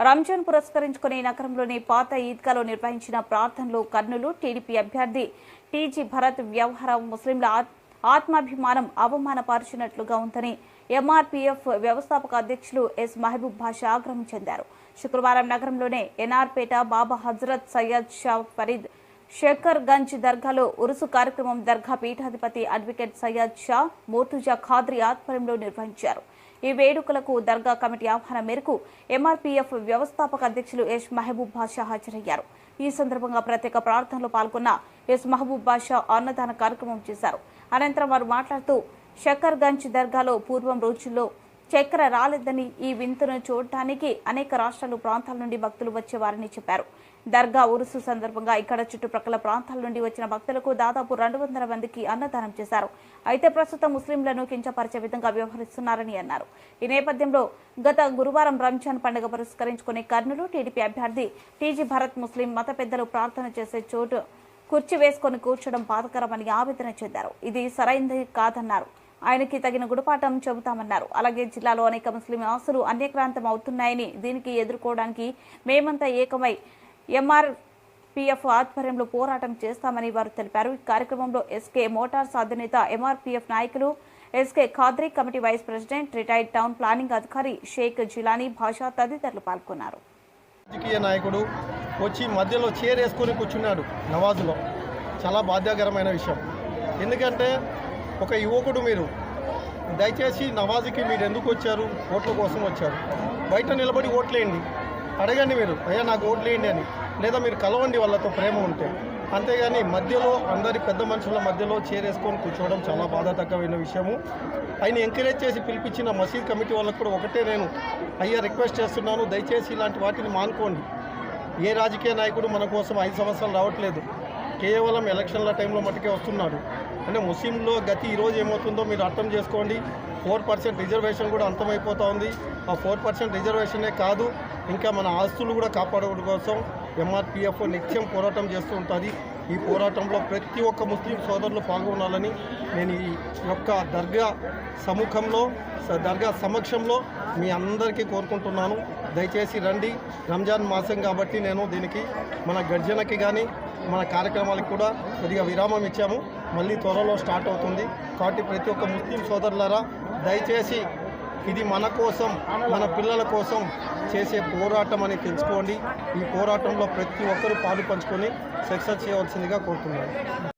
రంజాన్ పురస్కరించుకుని నగరంలోని పాత ఈద్గాలో నిర్వహించిన ప్రార్థనలు కర్నూలు టీడీపీ అభ్యర్థి టీజీ భరత్ వ్యవహారం ముస్లింల ఆత్- ఆత్మాభిమానం అవమానపరిచినట్లుగా ఉందని ఎంఆర్పీఎఫ్ వ్యవస్థాపక అధ్యక్షులు ఎస్ మహబూబ్ భాష ఆగ్రహం చెందారు. శుక్రవారం నగరంలోనే ఎన్ఆర్పేట బాబా హజరత్ సయ్యద్ షా ఫరీద్ శేఖర్ గంజ్ దర్గాలో ఉరుసు కార్యక్రమం దర్గా పీఠాధిపతి అడ్వకేట్ సయ్యద్ షా మోర్తుజా ఖాద్రి ఆధ్వర్యంలో నిర్వహించారు. ఈ వేడుకలకు దర్గా కమిటీ ఆహ్వానం మేరకు ఎంఆర్పీఎఫ్ వ్యవస్థాపక అధ్యక్షులు ఎస్ మహబూబ్ బాషా హాజరయ్యారు. ఈ సందర్భంగా ప్రత్యేక ప్రార్థనలో పాల్గొన్న ఎస్ మహబూబ్ బాషా అన్నదాన కార్యక్రమం చేశారు. అనంతరం వారు మాట్లాడుతూ షక్కర్గంజ్ దర్గాలో పూర్వం రోజుల్లో చక్కెర రాలేదని ఈ వింతను చూడటానికి అనేక రాష్ట్రాలు ప్రాంతాల నుండి భక్తులు వచ్చేవారని చెప్పారు. దర్గా ఉరుసు సందర్భంగా ఇక్కడ చుట్టుప్రక్కల ప్రాంతాల నుండి వచ్చిన భక్తులకు దాదాపు రెండు వందల మందికి అన్నదానం చేశారు. అయితే ప్రస్తుతం ముస్లింలను కించపరిచే విధంగా వ్యవహరిస్తున్నారని అన్నారు. ఈ నేపథ్యంలో గత గురువారం రంజాన్ పండుగ పురస్కరించుకునే కర్నూలు టీడీపీ అభ్యర్థి టీజీ భరత్ ముస్లిం మత పెద్దలు ప్రార్థన చేసే చోటు కుర్చీ వేసుకొని కూర్చోడం బాధకరమని ఆవేదన చెందారు. ఇది సరైంది కాదన్నారు. ఆయనకి తగిన గుణపాఠం చెబుతామన్నారు అలాగే జిల్లాలో అనేక ముస్లిం ఆస్తులు అన్యక్రాంతం అవుతున్నాయని దీనికి ఎదుర్కోవడానికి మేమంతా ఏకమై ఎంఆర్పీఎఫ్ ఆధ్వర్యంలో పోరాటం చేస్తామని వారు తెలిపారు. ఈ కార్యక్రమంలో ఎస్కే మోటార్స్ అధినేత ఎంఆర్పిఎఫ్ నాయకులు SK Qadri committee vice president retired town planning అధికారి షేక్ జిలానీ భాషా తదితరులు పాల్గొన్నారు. రాజకీయ నాయకుడు వచ్చి మధ్యలో చేరేసుకొని వేసుకొని కూర్చున్నాడు నవాజులో. చాలా బాధ్యకరమైన విషయం. ఎందుకంటే ఒక యువకుడు మీరు. దయచేసి నవాజుకి మీరు ఎందుకు వచ్చారు? ఓట్ల కోసం వచ్చారు. బయట నిలబడి ఓట్లేయండి అడగండి మీరు. అయ్యా నాకు ఓట్లేయండి అని. లేదా మీరు కలవండి వాళ్ళతో ప్రేమ ఉంటే. అంతేగాని మధ్యలో అందరి పెద్ద మనుషుల మధ్యలో చేరేసుకొని కూర్చోవడం చాలా బాధాతకమైన విషయము. ఆయన ఎంకరేజ్ చేసి పిలిపించిన మసీద్ కమిటీ వాళ్ళకు కూడా ఒకటే నేను అయ్యా రిక్వెస్ట్ చేస్తున్నాను. దయచేసి ఇలాంటి వాటిని మానుకోండి. ఏ రాజకీయ నాయకుడు మన కోసం ఐదు సంవత్సరాలు రావట్లేదు. కేవలం ఎలక్షన్ల టైంలో మటుకే వస్తున్నాడు. అంటే ముస్లింలో గతి ఈరోజు ఏమవుతుందో మీరు అర్థం చేసుకోండి. ఫోర్ పర్సెంట్ రిజర్వేషన్ కూడా అంతమైపోతూ ఉంది. ఆ ఫోర్ పర్సెంట్ రిజర్వేషనే కాదు ఇంకా మన ఆస్తులు కూడా కాపాడడం కోసం ఎంఆర్పిఎఫ్ నిత్యం పోరాటం చేస్తూ ఉంటుంది. ఈ పోరాటంలో ప్రతి ఒక్క ముస్లిం సోదరులు పాల్గొనాలని నేను ఈ యొక్క దర్గా సముఖంలో స- దర్గా సమక్షంలో మీ అందరికీ కోరుకుంటున్నాను. దయచేసి రండి. రంజాన్ మాసం కాబట్టి నేను దీనికి మన గర్జనకి కానీ మన కార్యక్రమాలకు కూడా కొద్దిగా విరామం ఇచ్చాము. మళ్ళీ త్వరలో స్టార్ట్ అవుతుంది. కాబట్టి ప్రతి ఒక్క ముస్లిం సోదరులారా దయచేసి ఇది మన కోసం మన పిల్లల కోసం చేసే పోరాటం అని తెలుసుకోండి. ఈ పోరాటంలో ప్రతి ఒక్కరూ పాలు పంచుకొని సక్సెస్ చేయవలసిందిగా కోరుతున్నాను.